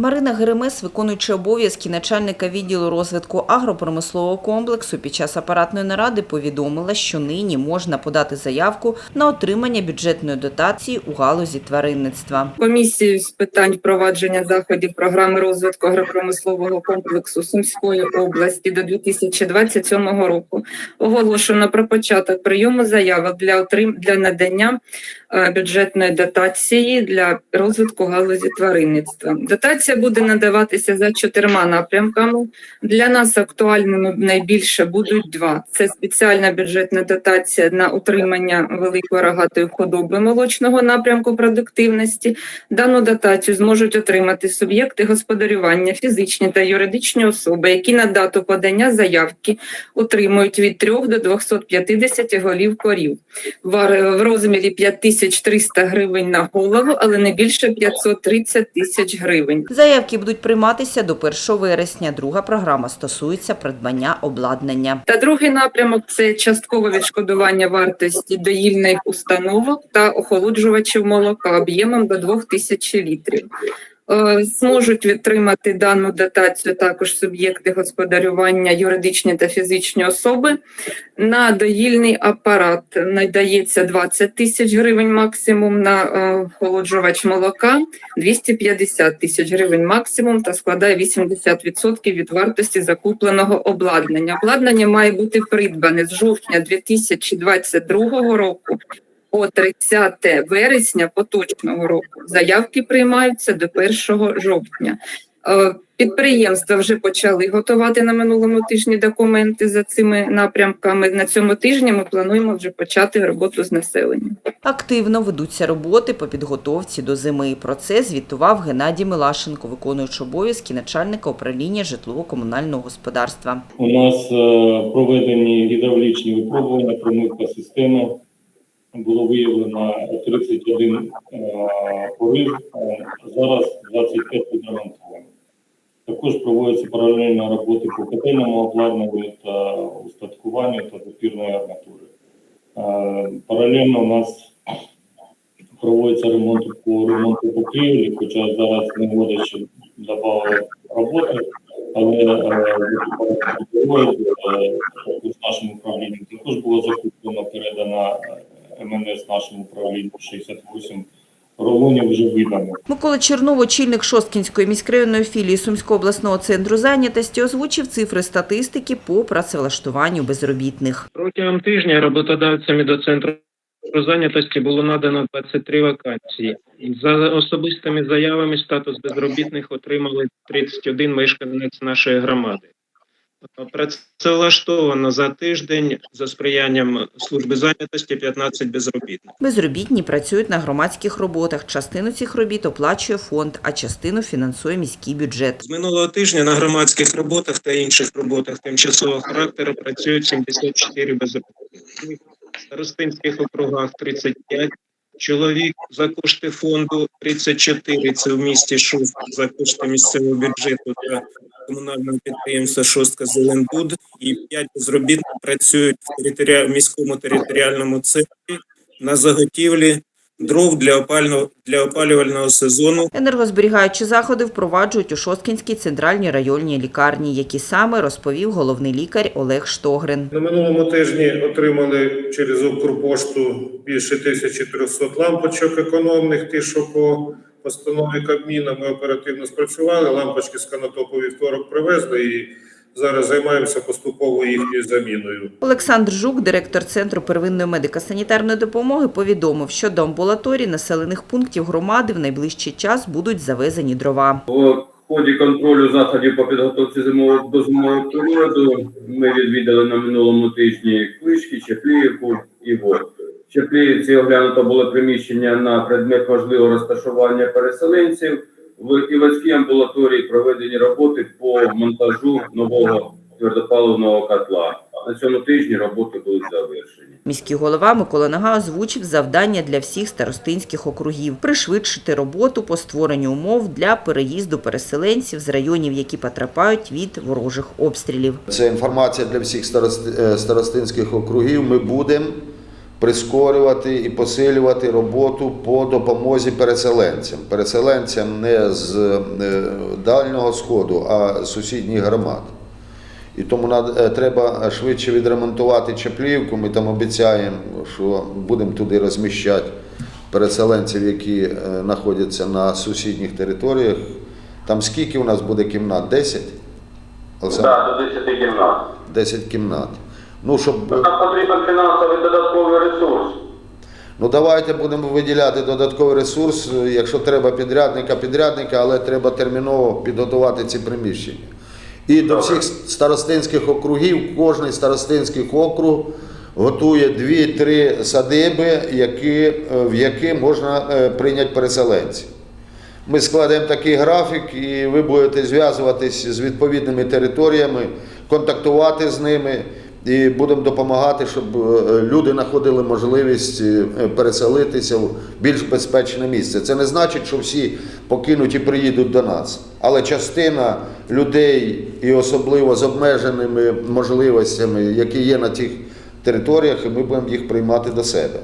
Марина Геремес, виконуючи обов'язки начальника відділу розвитку агропромислового комплексу, під час апаратної наради повідомила, що нині можна подати заявку на отримання бюджетної дотації у галузі тваринництва. Комісією з питань впровадження заходів програми розвитку агропромислового комплексу Сумської області до 2027 року оголошено про початок прийому заявок для отрим для надання е, бюджетної дотації для розвитку галузі тваринництва. Дотація буде надаватися за чотирма напрямками. Для нас актуальними найбільше будуть два: це спеціальна бюджетна дотація на утримання великої рогатої худоби молочного напрямку продуктивності. Дану дотацію зможуть отримати суб'єкти господарювання, фізичні та юридичні особи, які на дату подання заявки утримують від 3 до 250 голів корів в розмірі 5300 гривень на голову, але не більше 530 тисяч гривень. Заявки будуть прийматися до 1 вересня. Друга програма стосується придбання обладнання. Та другий напрямок це часткове відшкодування вартості доїльних установок та охолоджувачів молока об'ємом до 2000 літрів. Е, Зможуть відтримати дану дотацію також суб'єкти господарювання, юридичні та фізичні особи. На доїльний апарат надається 20 тисяч гривень максимум, на е, охолоджувач молока 250 тисяч гривень максимум та складає 80% від вартості закупленого обладнання. Обладнання має бути придбане з жовтня 2022 року по 30 вересня поточного року. Заявки приймаються до 1 жовтня. Е, Підприємства вже почали готувати на минулому тижні документи за цими напрямками. На цьому тижні ми плануємо вже почати роботу з населенням. Активно ведуться роботи по підготовці до зими. Про це звітував Геннадій Милашенко, виконуючи обов'язки начальника управління житлово-комунального господарства. У нас е, проведені гідравлічні випробування, промивка системи. Було виявлено 31 е, порив, е, зараз 25 відремонтовано. Також проводяться паралельно роботи по котельному обладнанню та устаткуванню та допірної арматури. Е, Паралельно у нас проводиться ремонт по ремонту покрівлі, хоча зараз не ще додали роботи, але нашому управлінню 68 рулонів вже видано. Микола Чернов, очільник Шосткінської міськрайонної філії Сумського обласного центру зайнятості, озвучив цифри статистики по працевлаштуванню безробітних. Протягом тижня роботодавцями до центру зайнятості було надано 23 вакансії. За особистими заявами статус безробітних отримали 31 мешканець нашої громади. Працевлаштовано за тиждень за сприянням служби зайнятості 15 безробітних. Безробітні працюють на громадських роботах. Частину цих робіт оплачує фонд, а частину фінансує міський бюджет. З минулого тижня на громадських роботах та інших роботах тимчасового характеру працюють 74 безробітних. В старостинських округах 35 чоловік за кошти фонду 34 – це в місті Шостка за кошти місцевого бюджету та комунального підприємства Шостка Зеленбуд і 5 безробітних працюють в територіа- міському територіальному центрі на заготівлі дров для опального для опалювального сезону Енергозберігаючі заходи впроваджують у Шосткінській центральній районній лікарні, які саме розповів головний лікар Олег Штогрин. На минулому тижні отримали через Укрпошту більше 1300 лампочок економних, ті, що по постанові Кабміна ми оперативно спрацювали. Лампочки з Канатопу вівторок привезли і зараз займаємося поступово їхньою заміною. Олександр Жук, директор Центру первинної медико-санітарної допомоги, повідомив, що до амбулаторій населених пунктів громади в найближчий час будуть завезені дрова. В ході контролю заходів по підготовці зимового до зимового періоду ми відвідали на минулому тижні Клишки, Чепліївку і Вод. Чепліївці оглянуто було приміщення на предмет можливого розташування переселенців. В Івацькій амбулаторії проведені роботи по монтажу нового твердопаливного котла. На цьому тижні роботи будуть завершені. Міський голова Микола Нага озвучив завдання для всіх старостинських округів – пришвидшити роботу по створенню умов для переїзду переселенців з районів, які потрапляють від ворожих обстрілів. Це інформація для всіх е, старостинських округів. Ми будемо прискорювати і посилювати роботу по допомозі переселенцям. Переселенцям не з е, Дальнього Сходу, а з сусідніх громад. І тому е, треба швидше відремонтувати Чаплівку. Ми там обіцяємо, що будемо туди розміщати переселенців, які е, знаходяться на сусідніх територіях. Там скільки у нас буде кімнат? 10? Олександр? Так, до 10 кімнат. 10 кімнат. Ну, щоб, Нам потрібен фінансовий додатковий ресурс. ну давайте будемо виділяти додатковий ресурс, якщо треба підрядника, підрядника, але треба терміново підготувати ці приміщення. І до всіх старостинських округів, кожний старостинський округ готує 2-3 садиби, які, е, в які можна е, прийняти переселенців. Ми складемо такий графік, і ви будете зв'язуватись з відповідними територіями, контактувати з ними і будемо допомагати, щоб е, люди знаходили можливість е, переселитися в більш безпечне місце. Це не значить, що всі покинуть і приїдуть до нас. Але частина людей, і особливо з обмеженими можливостями, які є на тих територіях, і ми будемо їх приймати до себе.